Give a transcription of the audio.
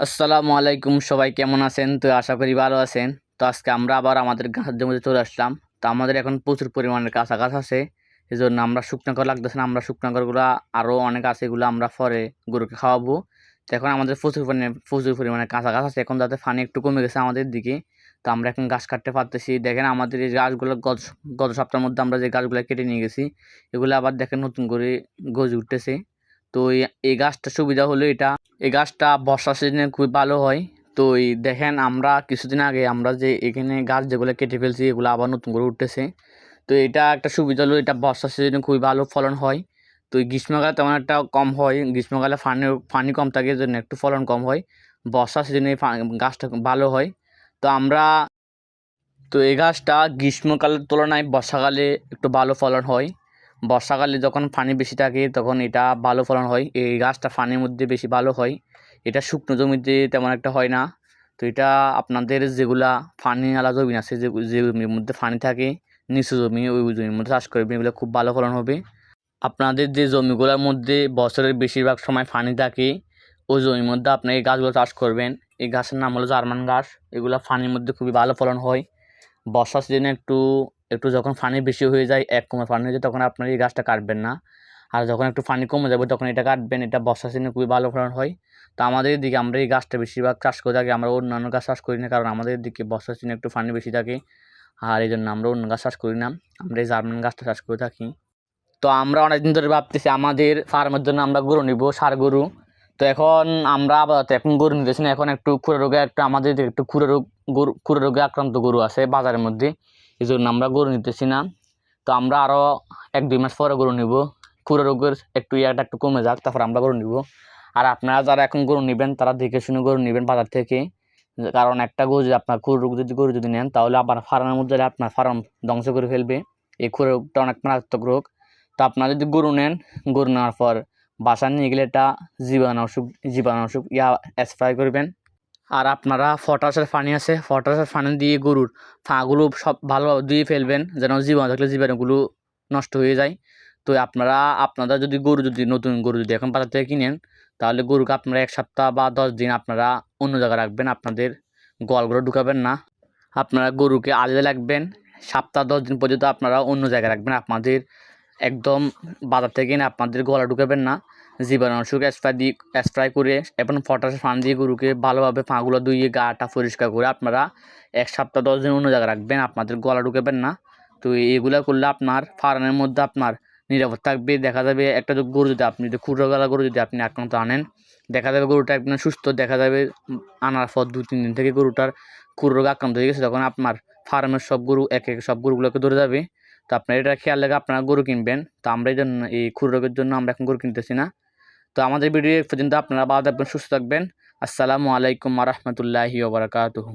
আসসালামু আলাইকুম সবাই, কেমন আছেন? তো আশা করি ভালো আছেন। তো আজকে আমরা আবার আমাদের গাছের জমিতে চলে আসলাম। তো আমাদের এখন প্রচুর পরিমাণে কাঁচা গাছ আছে। এই জন্য আমরা শুকনো কর লাগতেছে না, আমরা শুকনো করগুলো আরও অনেক আছে এগুলো আমরা পরে গরুকে খাওয়াবো। তো এখন আমাদের প্রচুর পরিমাণে প্রচুর পরিমাণে কাঁচা গাছ আছে। এখন যাতে পানি একটু কমে গেছে আমাদের দিকে। তো আমরা এখন গাছ কাটতে পারতেছি। দেখেন আমাদের এই গাছগুলো গত গত সপ্তাহের মধ্যে আমরা যে গাছগুলো কেটে নিয়ে গেছি, এগুলো আবার দেখেন নতুন করে গজ উঠতেছে। তো এই- গাছটা সুবিধা হলো এটা। এই গাছটা বর্ষা সিজনে খুবই ভালো হয়। তো এই দেখেন আমরা কিছুদিন আগে আমরা যে এখানে গাছ যেগুলো কেটে ফেলছি, এগুলো আবার নতুন করে উঠতেছে। তো এটা একটা সুবিধা হলো, এটা বর্ষা সিজনে খুবই ভালো ফলন হয়। তো গ্রীষ্মকালে তেমন একটা কম হয়। গ্রীষ্মকালে ফানি ফানি কম থাকে জন্য একটু ফলন কম হয়। বর্ষা সিজনে গাছটা ভালো হয়। তো আমরা, তো এই গাছটা গ্রীষ্মকালের তুলনায় বর্ষাকালে একটু ভালো ফলন হয়। বর্ষাকালে যখন পানি বেশি থাকে, তখন এটা ভালো ফলন হয়। এই গাছটা পানির মধ্যে বেশি ভালো হয়। এটা শুকনো জমিতে তেমন একটা হয় না। তো এটা আপনাদের যেগুলা পানিওয়ালা জমি আছে, যে যে জমির মধ্যে পানি থাকে, নিচু জমি, ওই জমির মধ্যে চাষ করবেন, এগুলো খুব ভালো ফলন হবে। আপনাদের যে জমিগুলোর মধ্যে বছরের বেশিরভাগ সময় পানি থাকে, ওই জমির মধ্যে আপনি এই গাছগুলো চাষ করবেন। এই গাছের নাম হলো জার্মান গাছ। এগুলো পানির মধ্যে খুবই ভালো ফলন হয়। বর্ষা সিজনে একটু একটু যখন পানি বেশি হয়ে যায়, এক কমে পানি হয়ে যায়, তখন আপনার এই গাছটা কাটবেন না। আর যখন একটু পানি কমে যাবে, তখন এটা কাটবেন। এটা বর্ষা সিজনে খুবই ভালো ফলন হয়। তো আমাদের এদিকে আমরা এই গাছটা বেশিরভাগ চাষ করে থাকি, আমরা অন্যান্য গাছ চাষ করি না, কারণ আমাদের এদিকে বর্ষা সিজনে একটু পানি বেশি থাকে। আর এই জন্য আমরা অন্য গাছ চাষ করি না। আমরা এই জার্মান গাছটা চাষ করে থাকি। তো আমরা অনেকদিন ধরে ভাবতেছি, আমাদের ফার্মের জন্য আমরা গরু নিব, সার গরু। তো এখন আমরা আপাতত এখন গরু নিতেছি না। এখন একটু খুঁড়ে রোগে একটা, আমাদের একটু খুঁড়ে রোগ গরু খুঁড়ে রোগে আক্রান্ত গরু আছে বাজারের মধ্যে। এই জন্য আমরা গরু নিতেছি না। তো আমরা আরও এক, দুই মাস পরে গরু নিব। খুঁড়ে রোগের একটু ইয়াটা একটু কমে যাক, তারপর আমরা গরু নিব। আর আপনারা যারা এখন গরু নেবেন, তারা দেখে শুনে গরু নেবেন বাজার থেকে। কারণ একটা গরু যদি আপনার খুঁড়ে রোগ যদি, গরু যদি নেন, তাহলে আবার ফার্মের মধ্যে আপনার ফার্ম ধ্বংস করে ফেলবে। এই খুঁড়ে রোগটা অনেক মারাত্মক রোগ। তো আপনারা যদি গরু নেন, গরু নেওয়ার পর বাসা নিয়ে গেলে এটা জীবাণু অসুখ জীবাণু অসুখ ইয়া, স্প্রে করবেন। আর আপনারা ফটাসের পানি আছে ফটাসের পানি দিয়ে গরুর ফাগুলো সব ভালোভাবে ধুয়ে ফেলবেন, যেন জীবাণু থাকলে জীবাণুগুলো নষ্ট হয়ে যায়। তো আপনারা আপনারা যদি গরু যদি, নতুন গরু যদি এখন বাজার থেকে কিনেন, তাহলে গরুকে আপনারা এক সপ্তাহ বা দশ দিন আপনারা অন্য জায়গায় রাখবেন, আপনাদের গোয়ালগুলো ঢুকাবেন না। আপনারা গরুকে আলাদা রাখবেন, সপ্তাহ দশ দিন পর্যন্ত আপনারা অন্য জায়গায় রাখবেন, আপনাদের একদম বাজার থেকে কিনে আপনাদের গলা ঢুকাবেন না। জীবাণুনাশক স্প্রে দিয়ে স্প্রে করে এবং পটাশের ফান দিয়ে গরুকে ভালোভাবে পাগুলো ধুয়ে, গাটা পরিষ্কার করে আপনারা এক সপ্তাহ, দশ দিন অন্য জায়গায় রাখবেন, আপনাদের গলা ঢুকাবেন না। তো এগুলো করলে আপনার ফার্মের মধ্যে আপনার নিরাপদ থাকবে। দেখা যাবে একটা গরু যদি আপনি, যদি খুচরো গলা গরু যদি আপনি আক্রান্ত আনেন, দেখা যাবে গরুটা একদম সুস্থ, দেখা যাবে আনার পর দু তিন দিন থেকে গরুটার খুর রোগে আক্রান্ত হয়ে গেছে, তখন আপনার ফার্মের সব গরু, এক এক সব গরুগুলোকে ধরে যাবে। তো আপনার এটা খেয়াল রেখে আপনারা গরু কিনবেন। তো আমরা এই জন্য, এই খুর রোগের জন্য আমরা এখন গরু কিনতেছি না। তো আমাদের ভিডিও পর্যন্ত, আপনারা ভালো থাকবেন, সুস্থ থাকবেন। আসসালামু আলাইকুম রহমতুল্লাহি ওবরাকাতুহু